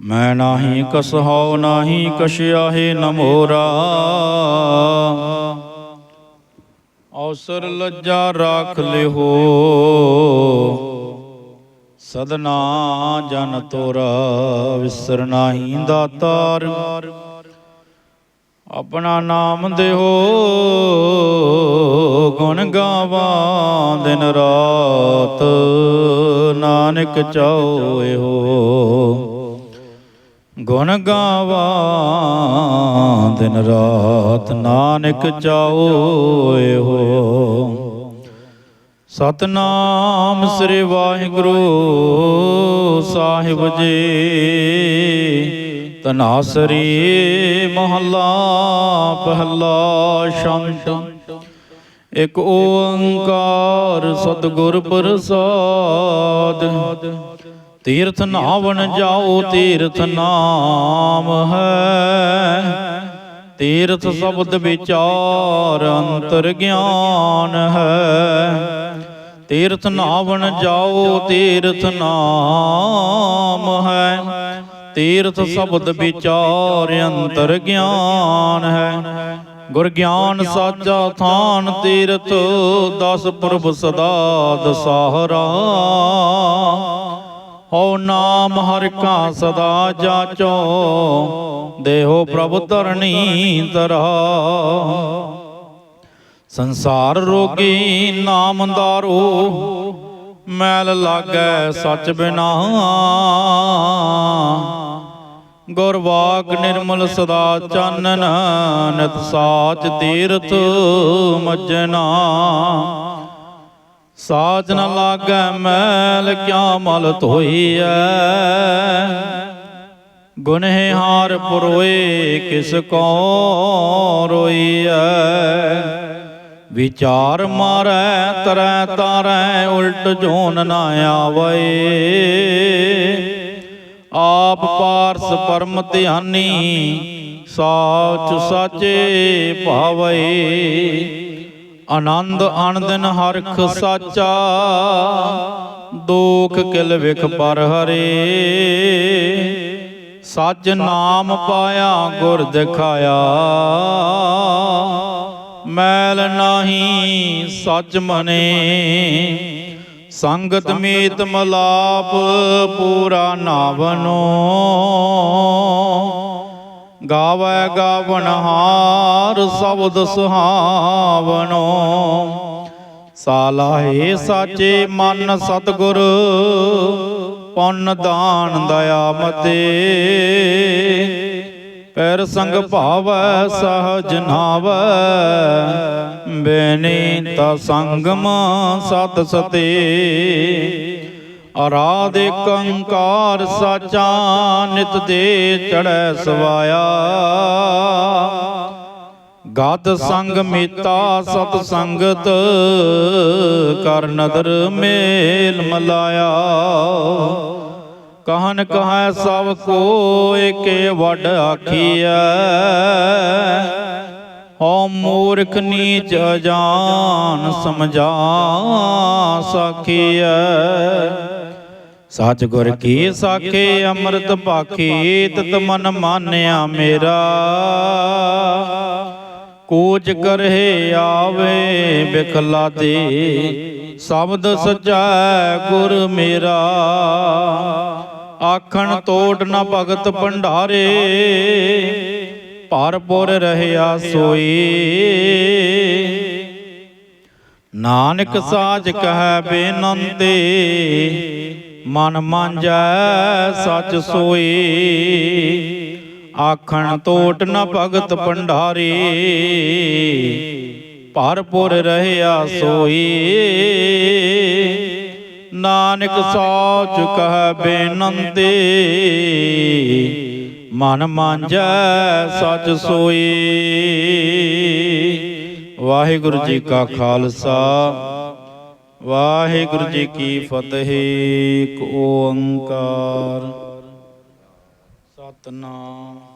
ਮੈਂ ਨਾਹੀ ਕਸਹਾਉ, ਨਾਹੀ ਕਛਿਆਹੇ ਨ ਨਮੋਰਾ। ਔਸਰ ਲੱਜਾ ਰਾਖ ਲਿਓ ਸਦਨਾ ਜਨ ਤੋਰਾ, ਵਿਸਰ ਨਾਹੀ ਦਾਤਾਰ ਆਪਣਾ ਨਾਮ ਦੇਹੋ, ਗੁਣ ਗਾਵਾਂ ਦਿਨ ਰਾਤ। ਨਾਨਕ ਚਾਉ ਗੁਣ ਗਾਵਾਂ ਦਿਨ ਰਾਤ ਨਾਨਕ ਚਾਉ ਇਹੋ। ਸਤਨਾਮ ਸ੍ਰੀ ਵਾਹਿਗੁਰੂ ਸਾਹਿਬ ਜੀ। ਤਨਾਸਰੀ ਮਹੱਲਾ, ਪਹਿਲਾ ਸ਼ੰਤ। ਇਕ ਓੰਕਾਰ ਸਤਿਗੁਰ ਪ੍ਰਸਾਦ। ਤੀਰਥ ਨਾਵਣ ਜਾਓ, ਤੀਰਥ ਨਾਮ ਹੈ। ਤੀਰਥ ਸ਼ਬਦ ਵਿਚਾਰ ਅੰਤਰ ਗਿਆਨ ਹੈ। ਤੀਰਥ ਨਾਵਣ ਜਾਓ, ਤੀਰਥ ਨਾਮ ਹੈ। ਤੀਰਥ ਸ਼ਬਦ ਵਿਚਾਰ ਅੰਤਰ ਗਿਆਨ ਹੈ। ਗੁਰ ਗਿਆਨ ਸਾਚਾ ਥਾਨ ਤੀਰਥ ਦਸ ਪੁਰਬ ਸਦਾ ਦਸਾਹਰਾ। ਹਉ ਨਾਮ ਹਰਿ ਕਾ ਸਦਾ ਜਾਚੋ ਦੇਹੋ ਪ੍ਰਭ ਧਰਣੀ ਤਰਾ ਸੰਸਾਰ ਰੋਗੀ ਨਾਮਦਾਰੋ ਮੈਲ ਲਾਗੈ ਸਚ ਬਿਨਾ। ਗੁਰ ਵਾਕ ਨਿਰਮਲ ਸਦਾ ਚਾਨਨ ਨਿਤ ਸਾਚ ਤੀਰਥ ਮਜਨਾ ਸਾਚ ਨ ਲਾਗੈ ਮੈਲ ਕਿਆ ਮਲ ਧੋਈਐ। ਗੁਨਹਿ ਹਾਰ ਪੁਰੋਏ ਕਿਸ ਕੋ ਰੋਈਐ। ਵਿਚਾਰ ਮਾਰੈ, ਤਰੈ ਤਾਰੈ, ਉਲਟ ਜੋਨ ਨਾ ਆਵੇ। ਆਪ ਪਾ ਪਰਮ ਧਿਆਨੀ, ਸਾਚ ਸਾਚੇ ਭਾਵੇ। ਆਨੰਦ ਅਣਦਿਨ ਹਰਖ ਸਾਚਾ, ਦੋਖ ਕਿਲ ਵਿਖ ਪਰ ਹਰੇ। ਸੱਚ ਨਾਮ ਪਾਇਆ, ਗੁਰ ਦਿਖਾਇਆ। ਮੈਲ ਨਾਹੀ ਸੱਚ ਮਨੇ ਸੰਗਤ ਮੀਤ ਮਲਾਪ ਪੂਰਾ ਨਾਵਨੋ। ਗਾਵੈ ਗਾਵਨ ਹਾਰ ਸ਼ਬਦ ਸੁਹਾਵਨੋ। ਸਾਲਾਹੇ ਸਾਚੇ ਮਨ ਸਤਗੁਰ। ਪੁੰਨ ਦਾਨ ਦਇਆ ਮਤੇ। ਪੈਰ ਸੰਗ ਭਾਵੈ ਸਹਜ ਨਾਵੈ। ਬੇਨੀ ਤਾ ਸੰਗਮ ਸਤ ਸਤੇ। ਅਰਾਧੇ ਕੰਕਾਰ ਸਾਚਾ ਨਿਤ ਦੇ ਚੜੈ ਸਵਾਇਆ। ਗਤ ਸੰਗ ਮੀਤਾ ਸਤ ਸੰਗਤ ਕਰ ਨਦਰ ਮੇਲ ਮਲਾਇਆ। ਕਹਨ ਕਹੈ ਸਭ ਕੋ ਏਕੇ ਵੱਡ ਆਖੀਐ। ਹਉ ਮੂਰਖ ਨੀਚ ਅਜਾਨ ਸਮਝਾ ਸਾਖੀਐ। ਸਚ ਗੁਰ ਕੀ ਸਾਖੇ ਅੰਮ੍ਰਿਤ ਭਾਖੀ ਤਤ ਮਨ ਮਾਨਿਆ ਮੇਰਾ। ਕੂਚ ਕਰਹਿ ਆਵੇ ਬਿਖਲਾ ਦੇ, ਸ਼ਬਦ ਸਚਾ ਗੁਰ ਮੇਰਾ। ਆਖਣ ਤੋੜ ਨ ਭਗਤ ਭੰਡਾਰੇ ਭਰਪੁਰ ਰਹਿਆ ਸੋਈ। ਨਾਨਕ ਸਾਜ ਕਹੈ ਬੇਨੰਤੇ, ਮਨ ਮੰਜੈ ਸੱਚ ਸੋਈ। ਆਖਣ ਤੋਟ ਨ ਭਗਤ ਭੰਡਾਰੀ ਭਰਪੁਰ ਰਹਿਆ ਸੋਈ। ਨਾਨਕ ਸਾਚ ਕਹੈ ਬੇਨੰਤੇ। ਮਨ ਮਾਂਜੈ ਸਚ ਸੋਈ। ਵਾਹਿਗੁਰੂ ਜੀ ਕਾ ਖਾਲਸਾ। ਵਾਹਿਗੁਰੂ ਜੀ ਕੀ ਫਤਿਹ। ਏਕ ਓੰਕਾਰ। ਸਤਨਾਮ।